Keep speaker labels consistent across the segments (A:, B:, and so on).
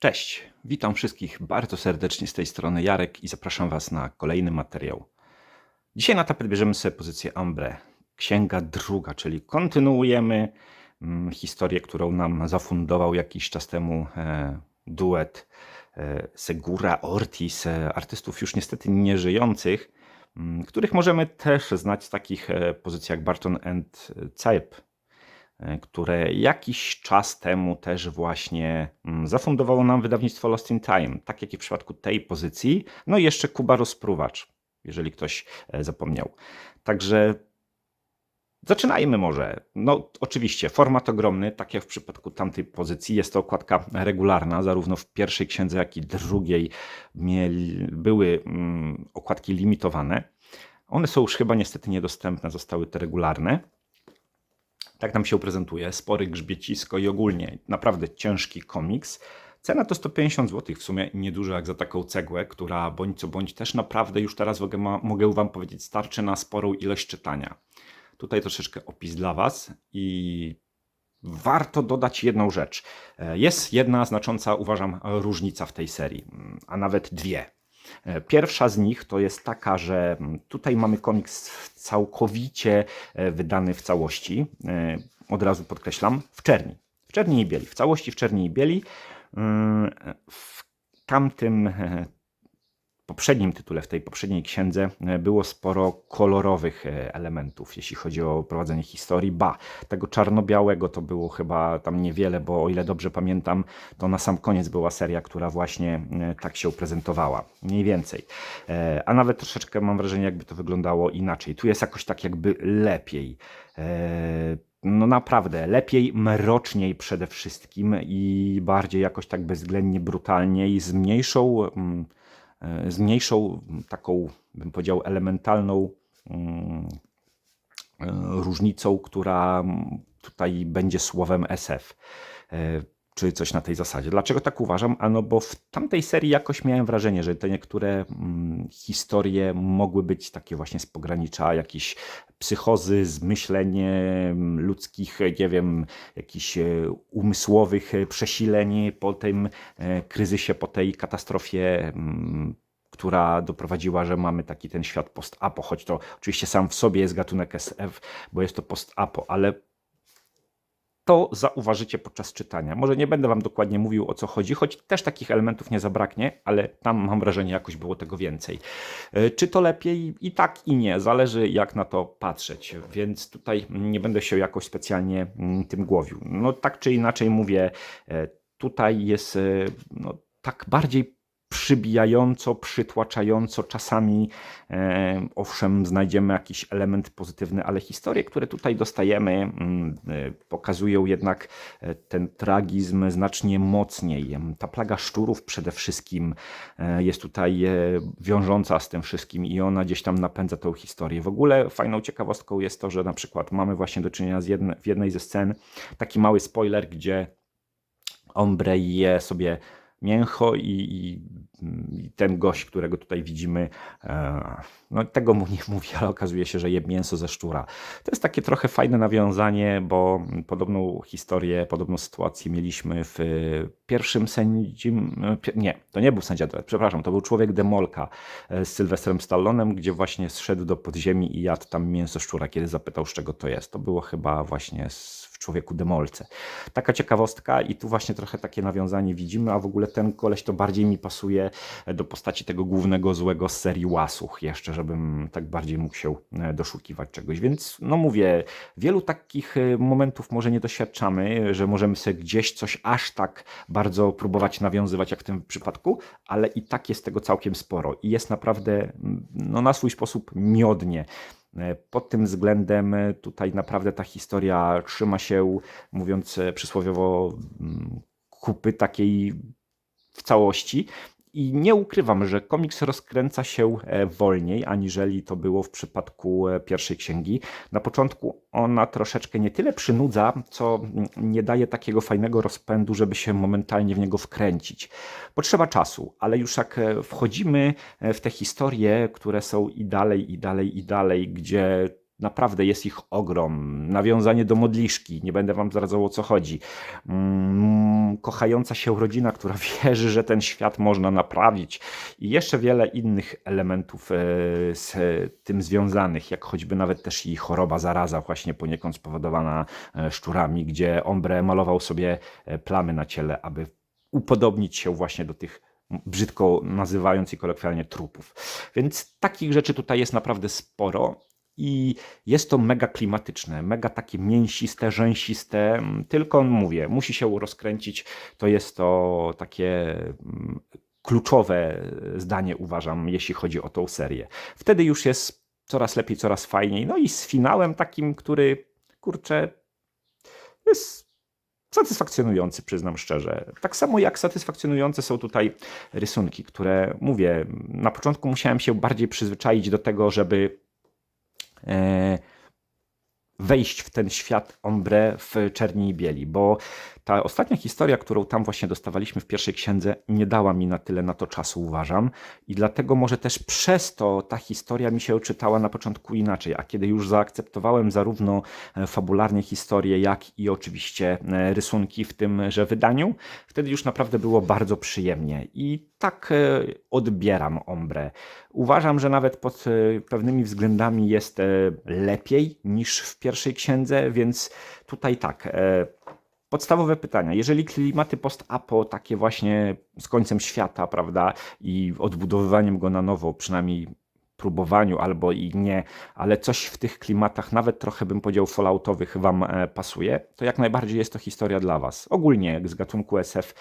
A: Cześć, witam wszystkich bardzo serdecznie z tej strony Jarek i zapraszam Was na kolejny materiał. Dzisiaj na tapet bierzemy sobie pozycję Ambre, księga druga, czyli kontynuujemy mm, historię, którą nam zafundował jakiś czas temu e, duet e, Segura Ortiz, e, artystów już niestety nieżyjących, m, których możemy też znać z takich pozycji jak Barton and Cape, które jakiś czas temu też właśnie mm, zafundowało nam wydawnictwo Lost in Time, tak jak i w przypadku tej pozycji, no i jeszcze Kuba Rozpruwacz, jeżeli ktoś e, zapomniał. Także zaczynajmy może. No oczywiście, format ogromny, tak jak w przypadku tamtej pozycji, jest to okładka regularna, zarówno w pierwszej księdze, jak i drugiej mieli, były mm, okładki limitowane. One są już chyba niestety niedostępne, zostały te regularne. Tak nam się prezentuje. Spory grzbiecisko i ogólnie naprawdę ciężki komiks. Cena to 150 zł, w sumie niedużo jak za taką cegłę, która bądź co bądź też naprawdę już teraz mogę, Wam powiedzieć starczy na sporą ilość czytania. Tutaj troszeczkę opis dla Was i warto dodać jedną rzecz. E, Jest jedna znacząca, uważam, różnica w tej serii, mm, a nawet dwie. E, Pierwsza z nich to jest taka, że mm, tutaj mamy komiks całkowicie e, wydany w całości. E, Od razu podkreślam, w czerni. W czerni i bieli. W całości w czerni i bieli. Mm, W tamtym poprzednim tytule, w tej poprzedniej księdze e, było sporo kolorowych e, elementów, jeśli chodzi o prowadzenie historii. Ba, tego czarno-białego to było chyba tam niewiele, bo o ile dobrze pamiętam, to na sam koniec była seria, która właśnie e, tak się prezentowała. Mniej więcej. A nawet troszeczkę mam wrażenie, jakby to wyglądało inaczej. Tu jest jakoś tak jakby lepiej. No naprawdę, lepiej, mroczniej przede wszystkim i bardziej jakoś tak bezwzględnie brutalniej, z mniejszą, mm, z mniejszą taką, bym powiedział, elementalną mm, e, różnicą, która tutaj będzie słowem SF. E, Czy coś na tej zasadzie. Dlaczego tak uważam? Ano, bo w tamtej serii jakoś miałem wrażenie, że te niektóre mm, historie mogły być takie właśnie z pogranicza jakiejś psychozy, zmyślenie mm, ludzkich, nie wiem, jakichś e, umysłowych e, przesileń po tym e, kryzysie, po tej katastrofie mm, która doprowadziła, że mamy taki ten świat post-apo, choć to oczywiście sam w sobie jest gatunek SF, bo jest to post-apo, ale to zauważycie podczas czytania. Może nie będę Wam dokładnie mówił o co chodzi, choć też takich elementów nie zabraknie, ale tam mam wrażenie, jakoś było tego więcej. E, Czy to lepiej? I tak, i nie. Zależy, jak na to patrzeć. Więc tutaj nie będę się jakoś specjalnie mm, tym głowił. No tak czy inaczej mówię, e, tutaj jest e, no, tak bardziej przybijająco, przytłaczająco. Czasami, e, owszem, znajdziemy jakiś element pozytywny, ale historie, które tutaj dostajemy, mm, e, pokazują jednak e, ten tragizm znacznie mocniej. Ta plaga szczurów przede wszystkim e, jest tutaj wiążąca z tym wszystkim i ona gdzieś tam napędza tą historię. W ogóle fajną ciekawostką jest to, że na przykład mamy właśnie do czynienia z jedne, w jednej ze scen taki mały spoiler, gdzie Ombre je sobie mięcho i, i, i ten gość, którego tutaj widzimy, e, no tego mu nie mówi, ale okazuje się, że je mięso ze szczura. To jest takie trochę fajne nawiązanie, bo podobną historię, podobną sytuację mieliśmy w pierwszym sędzim, nie, to nie był sędzia, przepraszam, to był człowiek Demolka e, z Sylwestrem Stallonem, gdzie właśnie zszedł do podziemi i jadł tam mięso szczura, kiedy zapytał, z czego to jest. To było chyba właśnie z, człowieku Demolce. Taka ciekawostka i tu właśnie trochę takie nawiązanie widzimy, a w ogóle ten koleś to bardziej mi pasuje do postaci tego głównego złego z serii Łasuch, jeszcze żebym tak bardziej mógł się e, doszukiwać czegoś. Więc no mówię, wielu takich e, momentów może nie doświadczamy, że możemy sobie gdzieś coś aż tak bardzo próbować nawiązywać jak w tym przypadku, ale i tak jest tego całkiem sporo i jest naprawdę no, na swój sposób miodnie. E, Pod tym względem e, tutaj naprawdę ta historia trzyma się, mówiąc e, przysłowiowo, mm, kupy takiej w całości. I nie ukrywam, że komiks rozkręca się e, wolniej, aniżeli to było w przypadku e, pierwszej księgi. Na początku ona troszeczkę nie tyle przynudza, co mm, nie daje takiego fajnego rozpędu, żeby się momentalnie w niego wkręcić. Potrzeba czasu, ale już jak e, wchodzimy w te historie, które są i dalej, i dalej, i dalej, gdzie Naprawdę jest ich ogrom. Nawiązanie do modliszki, nie będę wam zdradzał o co chodzi. Mm, kochająca się rodzina, która wierzy, że ten świat można naprawić. I jeszcze wiele innych elementów e, z tym związanych, jak choćby nawet też i choroba zaraza, właśnie poniekąd spowodowana e, szczurami, gdzie Ombre malował sobie e, plamy na ciele, aby upodobnić się właśnie do tych brzydko nazywając i kolokwialnie trupów. Więc takich rzeczy tutaj jest naprawdę sporo. I jest to mega klimatyczne, mega takie mięsiste, rzęsiste, mm, tylko mówię, musi się rozkręcić. To jest to takie mm, kluczowe zdanie, uważam, jeśli chodzi o tą serię. Wtedy już jest coraz lepiej, coraz fajniej. No i z finałem takim, który kurczę jest satysfakcjonujący, przyznam szczerze. Tak samo jak satysfakcjonujące są tutaj rysunki, które mówię, na początku musiałem się bardziej przyzwyczaić do tego, żeby wejść w ten świat ombre w czerni i bieli, bo ta ostatnia historia, którą tam właśnie dostawaliśmy w pierwszej księdze, nie dała mi na tyle na to czasu, uważam. I dlatego może też przez to ta historia mi się czytała na początku inaczej. A kiedy już zaakceptowałem zarówno e, fabularnie historię, jak i oczywiście e, rysunki w tymże wydaniu, wtedy już naprawdę było bardzo przyjemnie. I tak e, odbieram Ombre. Uważam, że nawet pod pewnymi względami jest lepiej niż w pierwszej księdze, więc tutaj tak podstawowe pytania. Jeżeli klimaty post-apo, takie właśnie z końcem świata, prawda, i odbudowywaniem go na nowo, przynajmniej próbowaniu albo i nie, ale coś w tych klimatach, nawet trochę bym powiedział falloutowych, wam e, pasuje, to jak najbardziej jest to historia dla was. Ogólnie z gatunku SF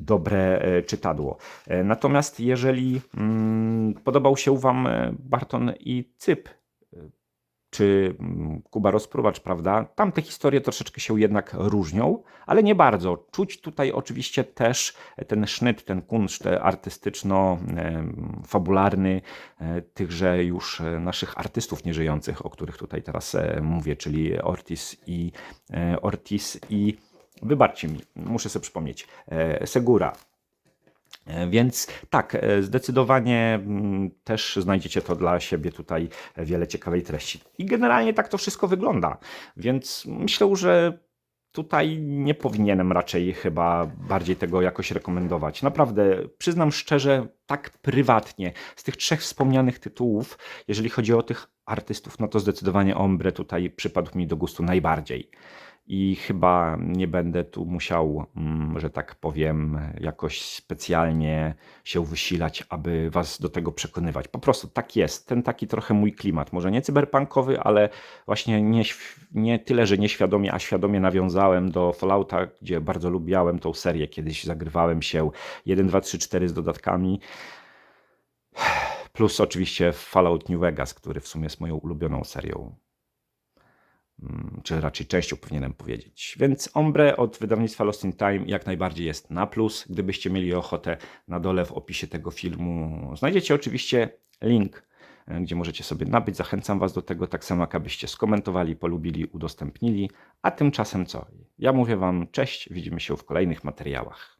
A: dobre e, czytadło. E, natomiast jeżeli mm, podobał się wam Barton i Cyp, czy mm, Kuba Rozpruwacz, prawda? Tam te historie troszeczkę się jednak różnią, ale nie bardzo. Czuć tutaj oczywiście też ten sznyt, ten kunszt artystyczno-fabularny e, tychże już e, naszych artystów nieżyjących, o których tutaj teraz e, mówię, czyli Ortiz i Ortiz i wybaczcie mi, muszę sobie przypomnieć, Segura, E, więc tak, e, zdecydowanie mm, też znajdziecie to dla siebie tutaj wiele ciekawej treści. I generalnie tak to wszystko wygląda. Więc myślę, że tutaj nie powinienem raczej chyba bardziej tego jakoś rekomendować. Naprawdę, przyznam szczerze, tak prywatnie, z tych trzech wspomnianych tytułów, jeżeli chodzi o tych artystów, no to zdecydowanie Ombre tutaj przypadł mi do gustu najbardziej i chyba nie będę tu musiał, mm, że tak powiem, jakoś specjalnie się wysilać, aby was do tego przekonywać. Po prostu tak jest. Ten taki trochę mój klimat. Może nie cyberpunkowy, ale właśnie nie, nie tyle, że nieświadomie, a świadomie nawiązałem do Fallouta, gdzie bardzo lubiałem tą serię. Kiedyś zagrywałem się 1, 2, 3, 4 z dodatkami. Plus oczywiście Fallout New Vegas, który w sumie jest moją ulubioną serią. Mm, czy raczej częścią powinienem powiedzieć. Więc Ombre od wydawnictwa Lost in Time jak najbardziej jest na plus. Gdybyście mieli ochotę, na dole w opisie tego filmu znajdziecie oczywiście link, e, gdzie możecie sobie nabyć. Zachęcam Was do tego, tak samo jak abyście skomentowali, polubili, udostępnili. A tymczasem co? Ja mówię Wam cześć, widzimy się w kolejnych materiałach.